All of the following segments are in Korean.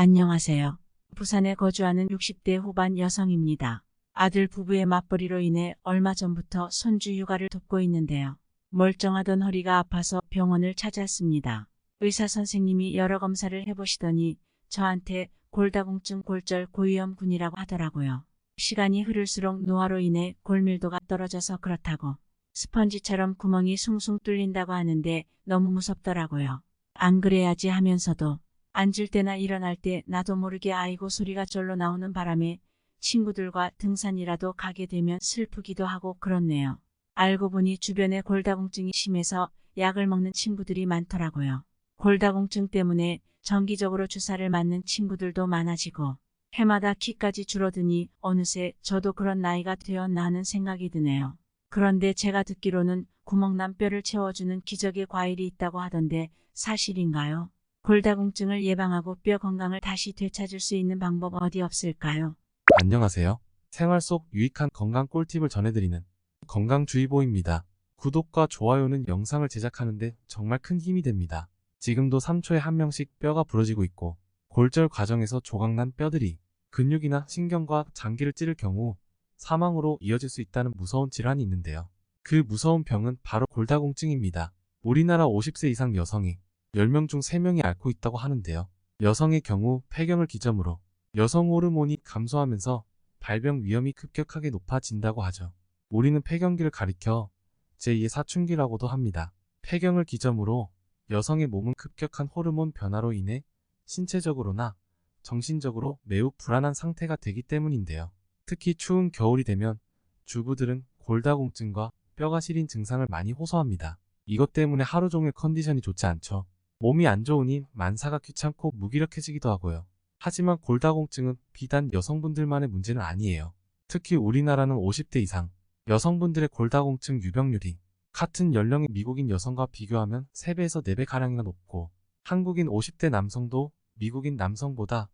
안녕하세요. 부산에 거주하는 60대 후반 여성입니다. 아들 부부의 맞벌이로 인해 얼마 전부터 손주 육아를 돕고 있는데요. 멀쩡하던 허리가 아파서 병원을 찾았습니다. 의사 선생님이 여러 검사를 해보시더니 저한테 골다공증 골절 고위험군이라고 하더라고요. 시간이 흐를수록 노화로 인해 골밀도가 떨어져서 그렇다고 스펀지처럼 구멍이 숭숭 뚫린다고 하는데 너무 무섭더라고요. 안 그래야지 하면서도 앉을 때나 일어날 때 나도 모르게 아이고 소리가 절로 나오는 바람에 친구들과 등산이라도 가게 되면 슬프기도 하고 그렇네요. 알고 보니 주변에 골다공증이 심해서 약을 먹는 친구들이 많더라고요. 골다공증 때문에 정기적으로 주사를 맞는 친구들도 많아지고 해마다 키까지 줄어드니 어느새 저도 그런 나이가 되었나 하는 생각이 드네요. 그런데 제가 듣기로는 구멍난 뼈를 채워주는 기적의 과일이 있다고 하던데 사실인가요? 골다공증을 예방하고 뼈 건강을 다시 되찾을 수 있는 방법 어디 없을까요? 안녕하세요. 생활 속 유익한 건강 꿀팁을 전해드리는 건강주의보입니다. 구독과 좋아요는 영상을 제작하는데 정말 큰 힘이 됩니다. 지금도 3초에 한 명씩 뼈가 부러지고 있고 골절 과정에서 조각난 뼈들이 근육이나 신경과 장기를 찌를 경우 사망으로 이어질 수 있다는 무서운 질환이 있는데요. 그 무서운 병은 바로 골다공증입니다. 우리나라 50세 이상 여성이 10명 중 3명이 앓고 있다고 하는데요. 여성의 경우 폐경을 기점으로 여성 호르몬이 감소하면서 발병 위험이 급격하게 높아진다고 하죠. 우리는 폐경기를 가리켜 제2의 사춘기라고도 합니다. 폐경을 기점으로 여성의 몸은 급격한 호르몬 변화로 인해 신체적으로나 정신적으로 매우 불안한 상태가 되기 때문인데요. 특히 추운 겨울이 되면 주부들은 골다공증과 뼈가 시린 증상을 많이 호소합니다. 이것 때문에 하루 종일 컨디션이 좋지 않죠. 몸이 안 좋으니 만사가 귀찮고 무기력해지기도 하고요. 하지만 골다공증은 비단 여성분들만의 문제는 아니에요. 특히 우리나라는 50대 이상 여성분들의 골다공증 유병률이 같은 연령의 미국인 여성과 비교하면 3배에서 4배 가량이나 높고 한국인 50대 남성도 미국인 남성보다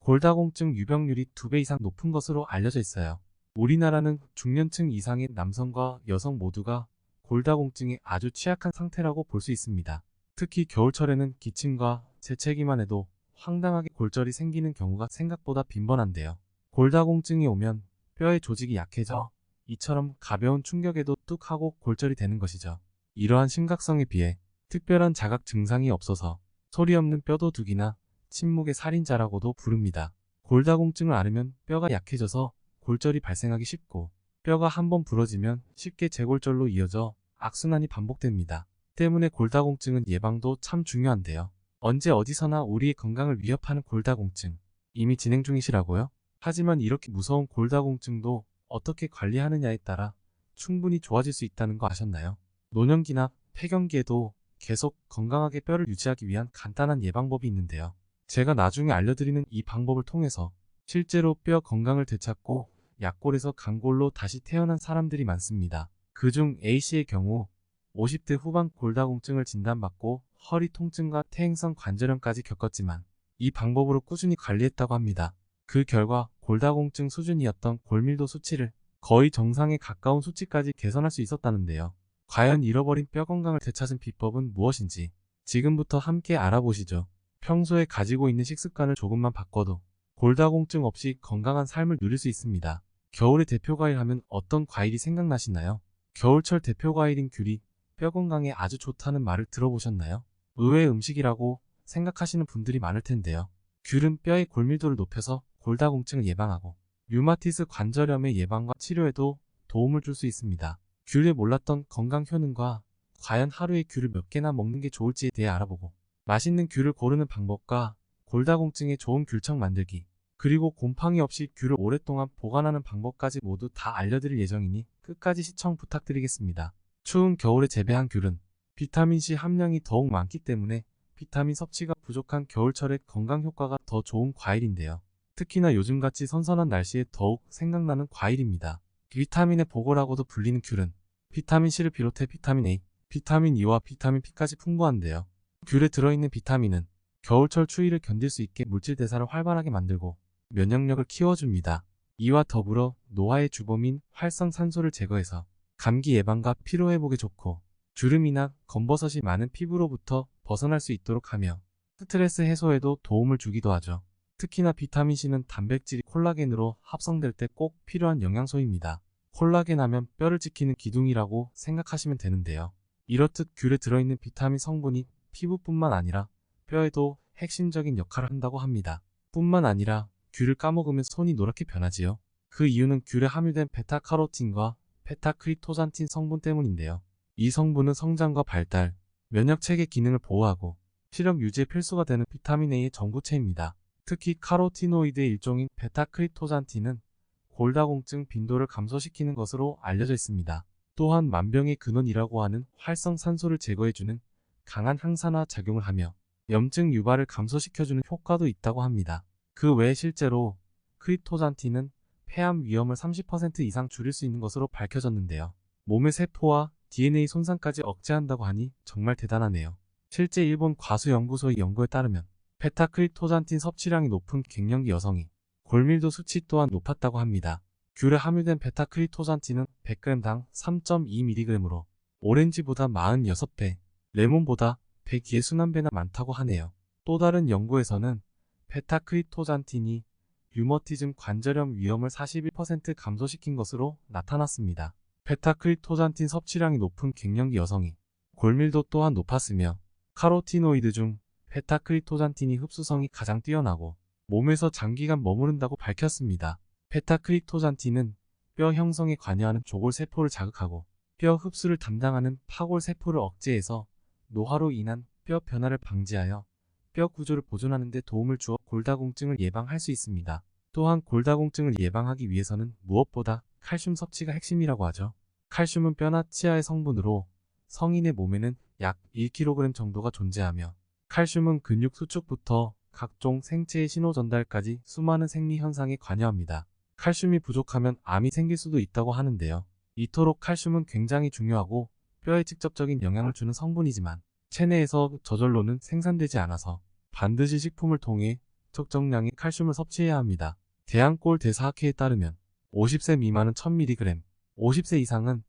골다공증 유병률이 2배 이상 높은 것으로 알려져 있어요. 우리나라는 중년층 이상의 남성과 여성 모두가 골다공증에 아주 취약한 상태라고 볼 수 있습니다. 특히 겨울철에는 기침과 재채기만 해도 황당하게 골절이 생기는 경우가 생각보다 빈번한데요. 골다공증이 오면 뼈의 조직이 약해져 이처럼 가벼운 충격에도 뚝 하고 골절이 되는 것이죠. 이러한 심각성에 비해 특별한 자각 증상이 없어서 소리 없는 뼈도둑이나 침묵의 살인자라고도 부릅니다. 골다공증을 앓으면 뼈가 약해져서 골절이 발생하기 쉽고 뼈가 한번 부러지면 쉽게 재골절로 이어져 악순환이 반복됩니다. 때문에 골다공증은 예방도 참 중요한데요. 언제 어디서나 우리의 건강을 위협하는 골다공증 이미 진행 중이시라고요? 하지만 이렇게 무서운 골다공증도 어떻게 관리하느냐에 따라 충분히 좋아질 수 있다는 거 아셨나요? 노년기나 폐경기에도 계속 건강하게 뼈를 유지하기 위한 간단한 예방법이 있는데요. 제가 나중에 알려드리는 이 방법을 통해서 실제로 뼈 건강을 되찾고 약골에서 강골로 다시 태어난 사람들이 많습니다. 그중 A씨의 경우 50대 후반 골다공증을 진단받고 허리 통증과 퇴행성 관절염까지 겪었지만 이 방법으로 꾸준히 관리했다고 합니다. 그 결과 골다공증 수준이었던 골밀도 수치를 거의 정상에 가까운 수치까지 개선할 수 있었다는데요. 과연 잃어버린 뼈 건강을 되찾은 비법은 무엇인지 지금부터 함께 알아보시죠. 평소에 가지고 있는 식습관을 조금만 바꿔도 골다공증 없이 건강한 삶을 누릴 수 있습니다. 겨울의 대표 과일 하면 어떤 과일이 생각나시나요? 겨울철 대표 과일인 귤이 뼈 건강에 아주 좋다는 말을 들어보셨나요? 의외의 음식이라고 생각하시는 분들이 많을 텐데요. 귤은 뼈의 골밀도를 높여서 골다공증을 예방하고 류마티스 관절염의 예방과 치료에도 도움을 줄 수 있습니다. 귤에 몰랐던 건강 효능과 과연 하루에 귤을 몇 개나 먹는 게 좋을지에 대해 알아보고 맛있는 귤을 고르는 방법과 골다공증에 좋은 귤청 만들기 그리고 곰팡이 없이 귤을 오랫동안 보관하는 방법까지 모두 다 알려드릴 예정이니 끝까지 시청 부탁드리겠습니다. 추운 겨울에 재배한 귤은 비타민C 함량이 더욱 많기 때문에 비타민 섭취가 부족한 겨울철에 건강 효과가 더 좋은 과일인데요. 특히나 요즘같이 선선한 날씨에 더욱 생각나는 과일입니다. 비타민의 보고라고도 불리는 귤은 비타민C를 비롯해 비타민 A, 비타민 E와 비타민 P까지 풍부한데요. 귤에 들어있는 비타민은 겨울철 추위를 견딜 수 있게 물질 대사를 활발하게 만들고 면역력을 키워줍니다. 이와 더불어 노화의 주범인 활성산소를 제거해서 감기 예방과 피로 회복에 좋고 주름이나 검버섯이 많은 피부로부터 벗어날 수 있도록 하며 스트레스 해소에도 도움을 주기도 하죠. 특히나 비타민C는 단백질이 콜라겐으로 합성될 때 꼭 필요한 영양소입니다. 콜라겐 하면 뼈를 지키는 기둥이라고 생각하시면 되는데요. 이렇듯 귤에 들어있는 비타민 성분이 피부뿐만 아니라 뼈에도 핵심적인 역할을 한다고 합니다. 뿐만 아니라 귤을 까먹으면 손이 노랗게 변하지요. 그 이유는 귤에 함유된 베타카로틴과 베타크리토잔틴 성분 때문인데요. 이 성분은 성장과 발달, 면역 체계 기능을 보호하고 시력 유지에 필수가 되는 비타민 A의 전구체입니다. 특히 카로티노이드의 일종인 베타크리토잔틴은 골다공증 빈도를 감소시키는 것으로 알려져 있습니다. 또한 만병의 근원이라고 하는 활성산소를 제거해주는 강한 항산화 작용을 하며 염증 유발을 감소시켜주는 효과도 있다고 합니다. 그 외에 실제로 크리토잔틴은 폐암 위험을 30% 이상 줄일 수 있는 것으로 밝혀졌는데요. 몸의 세포와 DNA 손상까지 억제한다고 하니 정말 대단하네요. 실제 일본 과수연구소의 연구에 따르면 베타크리토잔틴 섭취량이 높은 갱년기 여성이 골밀도 수치 또한 높았다고 합니다. 귤에 함유된 베타크리토잔틴은 100g당 3.2mg으로 오렌지보다 46배, 레몬보다 161배나 많다고 하네요. 또 다른 연구에서는 베타크리토잔틴이 류머티즘 관절염 위험을 41% 감소시킨 것으로 나타났습니다. 베타크리토잔틴 섭취량이 높은 갱년기 여성이 골밀도 또한 높았으며 카로티노이드 중 베타크리토잔틴이 흡수성이 가장 뛰어나고 몸에서 장기간 머무른다고 밝혔습니다. 베타크리토잔틴은 뼈 형성에 관여하는 조골세포를 자극하고 뼈 흡수를 담당하는 파골세포를 억제해서 노화로 인한 뼈 변화를 방지하여 뼈 구조를 보존하는 데 도움을 주어 골다공증을 예방할 수 있습니다. 또한 골다공증을 예방하기 위해서는 무엇보다 칼슘 섭취가 핵심이라고 하죠. 칼슘은 뼈나 치아의 성분으로 성인의 몸에는 약 1kg 정도가 존재하며 칼슘은 근육 수축부터 각종 생체의 신호 전달까지 수많은 생리 현상에 관여합니다. 칼슘이 부족하면 암이 생길 수도 있다고 하는데요. 이토록 칼슘은 굉장히 중요하고 뼈에 직접적인 영향을 주는 성분이지만 체내에서 저절로는 생산되지 않아서 반드시 식품을 통해 적정량의 칼슘을 섭취해야 합니다. 대한골 대사학회에 따르면 50세 미만은 1000mg, 50세 이상은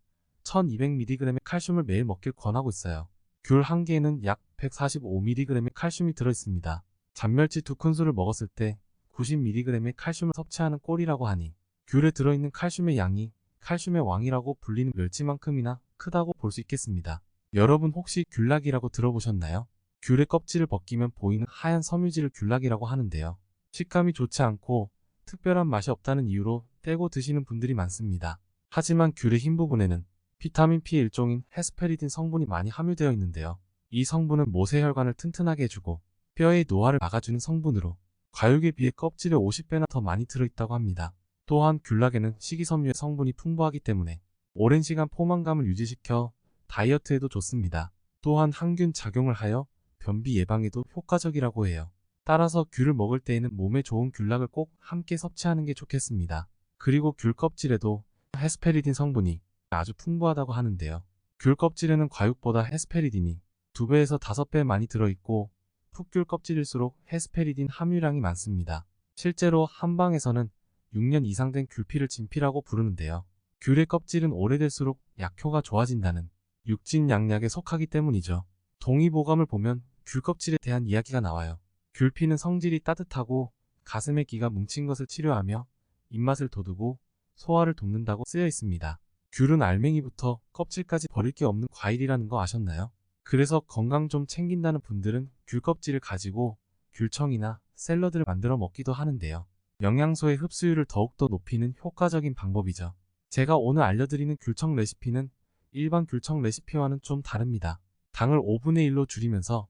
1200mg의 칼슘을 매일 먹길 권하고 있어요. 귤 한 개에는 약 145mg의 칼슘이 들어있습니다. 잔멸치 두 큰술을 먹었을 때 90mg의 칼슘을 섭취하는 꼴이라고 하니 귤에 들어있는 칼슘의 양이 칼슘의 왕이라고 불리는 멸치만큼이나 크다고 볼 수 있겠습니다. 여러분 혹시 귤락이라고 들어보셨나요? 귤의 껍질을 벗기면 보이는 하얀 섬유질을 귤락이라고 하는데요. 식감이 좋지 않고 특별한 맛이 없다는 이유로 떼고 드시는 분들이 많습니다. 하지만 귤의 흰 부분에는 비타민 P 일종인 헤스페리딘 성분이 많이 함유되어 있는데요. 이 성분은 모세혈관을 튼튼하게 해주고 뼈의 노화를 막아주는 성분으로 과육에 비해 껍질에 50배나 더 많이 들어있다고 합니다. 또한 귤락에는 식이섬유의 성분이 풍부하기 때문에 오랜 시간 포만감을 유지시켜 다이어트에도 좋습니다. 또한 항균 작용을 하여 변비 예방에도 효과적이라고 해요. 따라서 귤을 먹을 때에는 몸에 좋은 귤락을 꼭 함께 섭취하는 게 좋겠습니다. 그리고 귤 껍질에도 헤스페리딘 성분이 아주 풍부하다고 하는데요. 귤 껍질에는 과육보다 헤스페리딘이 2배에서 5배 많이 들어있고 풋귤 껍질일수록 헤스페리딘 함유량이 많습니다. 실제로 한방에서는 6년 이상 된 귤피를 진피라고 부르는데요. 귤의 껍질은 오래될수록 약효가 좋아진다는 육진양약에 속하기 때문이죠. 동의보감을 보면 귤 껍질에 대한 이야기가 나와요. 귤피는 성질이 따뜻하고 가슴에 기가 뭉친 것을 치료하며 입맛을 돋우고 소화를 돕는다고 쓰여 있습니다. 귤은 알맹이부터 껍질까지 버릴 게 없는 과일이라는 거 아셨나요? 그래서 건강 좀 챙긴다는 분들은 귤 껍질을 가지고 귤청이나 샐러드를 만들어 먹기도 하는데요. 영양소의 흡수율을 더욱더 높이는 효과적인 방법이죠. 제가 오늘 알려드리는 귤청 레시피는 일반 귤청 레시피와는 좀 다릅니다. 당을 5분의 1로 줄이면서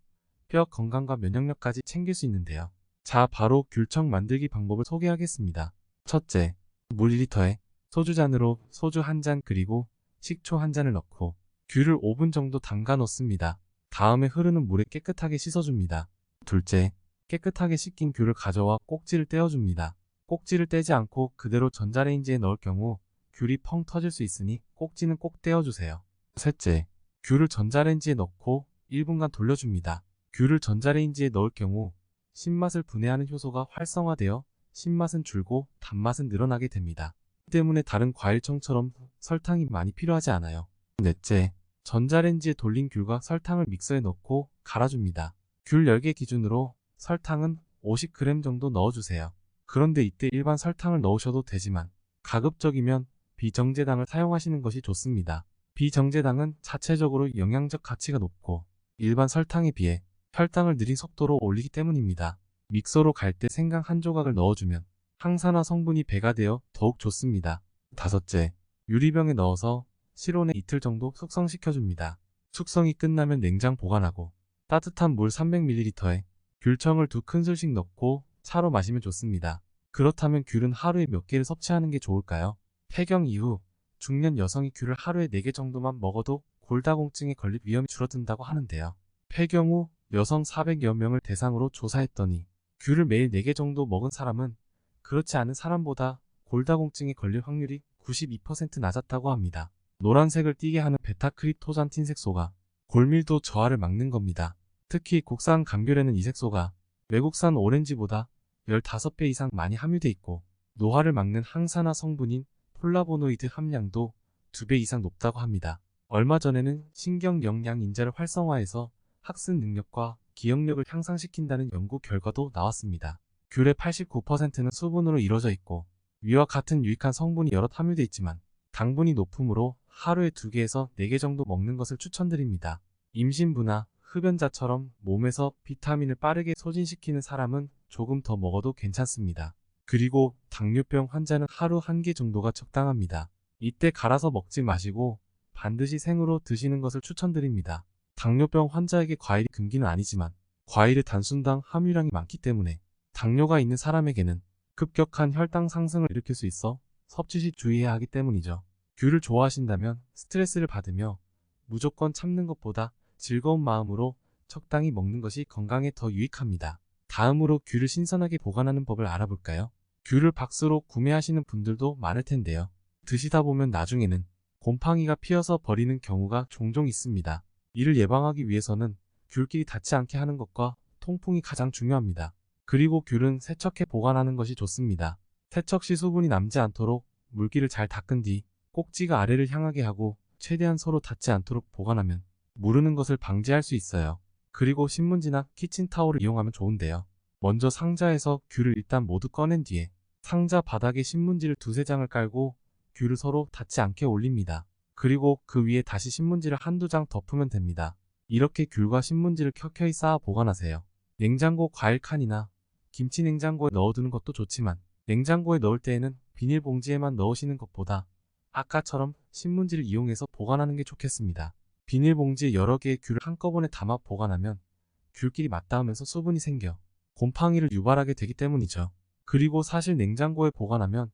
뼈 건강과 면역력까지 챙길 수 있는데요. 자, 바로 귤청 만들기 방법을 소개하겠습니다. 첫째, 물 2리터에 소주 잔으로 소주 한 잔 그리고 식초 한 잔을 넣고 귤을 5분 정도 담가 놓습니다. 다음에 흐르는 물에 깨끗하게 씻어줍니다. 둘째, 깨끗하게 씻긴 귤을 가져와 꼭지를 떼어줍니다. 꼭지를 떼지 않고 그대로 전자레인지에 넣을 경우 귤이 펑 터질 수 있으니 꼭지는 꼭 떼어주세요. 셋째, 귤을 전자레인지에 넣고 1분간 돌려줍니다. 귤을 전자레인지에 넣을 경우 신맛을 분해하는 효소가 활성화되어 신맛은 줄고 단맛은 늘어나게 됩니다. 때문에 다른 과일청처럼 설탕이 많이 필요하지 않아요. 넷째, 전자레인지에 돌린 귤과 설탕을 믹서에 넣고 갈아줍니다. 귤 10개 기준으로 설탕은 50g 정도 넣어주세요. 그런데 이때 일반 설탕을 넣으셔도 되지만 가급적이면 비정제당을 사용하시는 것이 좋습니다. 비정제당은 자체적으로 영양적 가치가 높고 일반 설탕에 비해 혈당을 느린 속도로 올리기 때문입니다. 믹서로 갈 때 생강 한 조각을 넣어주면 항산화 성분이 배가 되어 더욱 좋습니다. 다섯째, 유리병에 넣어서 실온에 이틀 정도 숙성시켜줍니다. 숙성이 끝나면 냉장 보관하고 따뜻한 물 300ml에 귤청을 두 큰술씩 넣고 차로 마시면 좋습니다. 그렇다면 귤은 하루에 몇 개를 섭취하는 게 좋을까요? 폐경 이후 중년 여성이 귤을 하루에 4개 정도만 먹어도 골다공증에 걸릴 위험이 줄어든다고 하는데요. 폐경 후 여성 400여 명을 대상으로 조사했더니 귤을 매일 4개 정도 먹은 사람은 그렇지 않은 사람보다 골다공증에 걸릴 확률이 92% 낮았다고 합니다. 노란색을 띠게 하는 베타크립토잔틴 색소가 골밀도 저하를 막는 겁니다. 특히 국산 감귤에는 이 색소가 외국산 오렌지보다 15배 이상 많이 함유돼 있고 노화를 막는 항산화 성분인 폴라보노이드 함량도 2배 이상 높다고 합니다. 얼마 전에는 신경 영양 인자를 활성화해서 학습 능력과 기억력을 향상시킨다는 연구 결과도 나왔습니다. 귤의 89%는 수분으로 이루어져 있고 위와 같은 유익한 성분이 여럿 함유돼 있지만 당분이 높으므로 하루에 2개에서 4개 정도 먹는 것을 추천드립니다. 임신부나 흡연자처럼 몸에서 비타민을 빠르게 소진시키는 사람은 조금 더 먹어도 괜찮습니다. 그리고 당뇨병 환자는 하루 1개 정도가 적당합니다. 이때 갈아서 먹지 마시고 반드시 생으로 드시는 것을 추천드립니다. 당뇨병 환자에게 과일이 금기는 아니지만 과일의 단순당 함유량이 많기 때문에 당뇨가 있는 사람에게는 급격한 혈당 상승을 일으킬 수 있어 섭취 시 주의해야 하기 때문이죠. 귤을 좋아하신다면 스트레스를 받으며 무조건 참는 것보다 즐거운 마음으로 적당히 먹는 것이 건강에 더 유익합니다. 다음으로 귤을 신선하게 보관하는 법을 알아볼까요? 귤을 박스로 구매하시는 분들도 많을 텐데요. 드시다 보면 나중에는 곰팡이가 피어서 버리는 경우가 종종 있습니다. 이를 예방하기 위해서는 귤끼리 닿지 않게 하는 것과 통풍이 가장 중요합니다. 그리고 귤은 세척해 보관하는 것이 좋습니다. 세척 시 수분이 남지 않도록 물기를 잘 닦은 뒤 꼭지가 아래를 향하게 하고 최대한 서로 닿지 않도록 보관하면 무르는 것을 방지할 수 있어요. 그리고 신문지나 키친타올을 이용하면 좋은데요. 먼저 상자에서 귤을 일단 모두 꺼낸 뒤에 상자 바닥에 신문지를 두세 장을 깔고 귤을 서로 닿지 않게 올립니다. 그리고 그 위에 다시 신문지를 한두 장 덮으면 됩니다. 이렇게 귤과 신문지를 켜켜이 쌓아 보관하세요. 냉장고 과일 칸이나 김치 냉장고에 넣어두는 것도 좋지만 냉장고에 넣을 때에는 비닐봉지에만 넣으시는 것보다 아까처럼 신문지를 이용해서 보관하는 게 좋겠습니다. 비닐봉지에 여러 개의 귤을 한꺼번에 담아 보관하면 귤끼리 맞닿으면서 수분이 생겨 곰팡이를 유발하게 되기 때문이죠. 그리고 사실 냉장고에 보관하면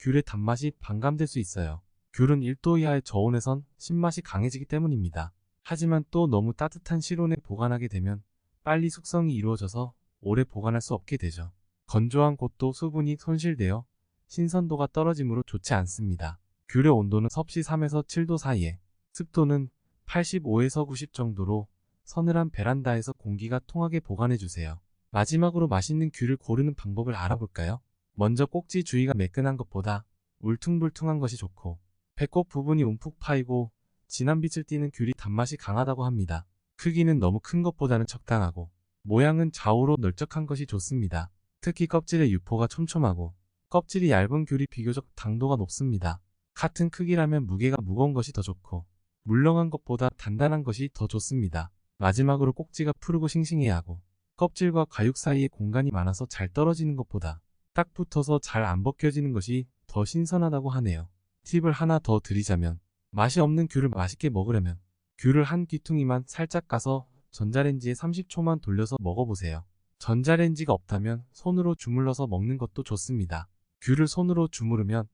귤의 단맛이 반감될 수 있어요. 귤은 1도 이하의 저온에선 신맛이 강해지기 때문입니다. 하지만 또 너무 따뜻한 실온에 보관하게 되면 빨리 숙성이 이루어져서 오래 보관할 수 없게 되죠. 건조한 곳도 수분이 손실되어 신선도가 떨어지므로 좋지 않습니다. 귤의 온도는 섭씨 3에서 7도 사이에 습도는 85에서 90 정도로 서늘한 베란다에서 공기가 통하게 보관해주세요. 마지막으로 맛있는 귤을 고르는 방법을 알아볼까요? 먼저 꼭지 주위가 매끈한 것보다 울퉁불퉁한 것이 좋고 배꼽 부분이 움푹 파이고 진한 빛을 띠는 귤이 단맛이 강하다고 합니다. 크기는 너무 큰 것보다는 적당하고 모양은 좌우로 널쩍한 것이 좋습니다. 특히 껍질의 유포가 촘촘하고 껍질이 얇은 귤이 비교적 당도가 높습니다. 같은 크기라면 무게가 무거운 것이 더 좋고 물렁한 것보다 단단한 것이 더 좋습니다. 마지막으로 꼭지가 푸르고 싱싱해야 하고 껍질과 과육 사이에 공간이 많아서 잘 떨어지는 것보다 딱 붙어서 잘 안 벗겨지는 것이 더 신선하다고 하네요. 팁을 하나 더 드리자면 맛이 없는 귤을 맛있게 먹으려면 귤을 한 귀퉁이만 살짝 까서 전자레인지에 30초만 돌려서 먹어보세요. 전자레인지가 없다면 손으로 주물러서 먹는 것도 좋습니다. 귤을 손으로 주무르면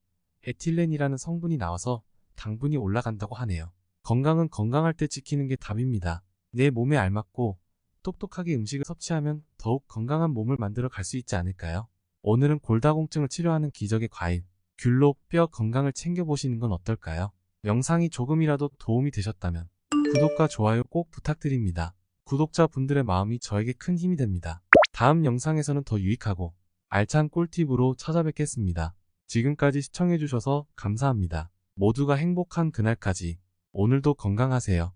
에틸렌이라는 성분이 나와서 당분이 올라간다고 하네요. 건강은 건강할 때 지키는 게 답입니다. 내 몸에 알맞고 똑똑하게 음식을 섭취하면 더욱 건강한 몸을 만들어 갈 수 있지 않을까요? 오늘은 골다공증을 치료하는 기적의 과일, 귤로 뼈 건강을 챙겨보시는 건 어떨까요? 영상이 조금이라도 도움이 되셨다면 구독과 좋아요 꼭 부탁드립니다. 구독자분들의 마음이 저에게 큰 힘이 됩니다. 다음 영상에서는 더 유익하고 알찬 꿀팁으로 찾아뵙겠습니다. 지금까지 시청해주셔서 감사합니다. 모두가 행복한 그날까지 오늘도 건강하세요.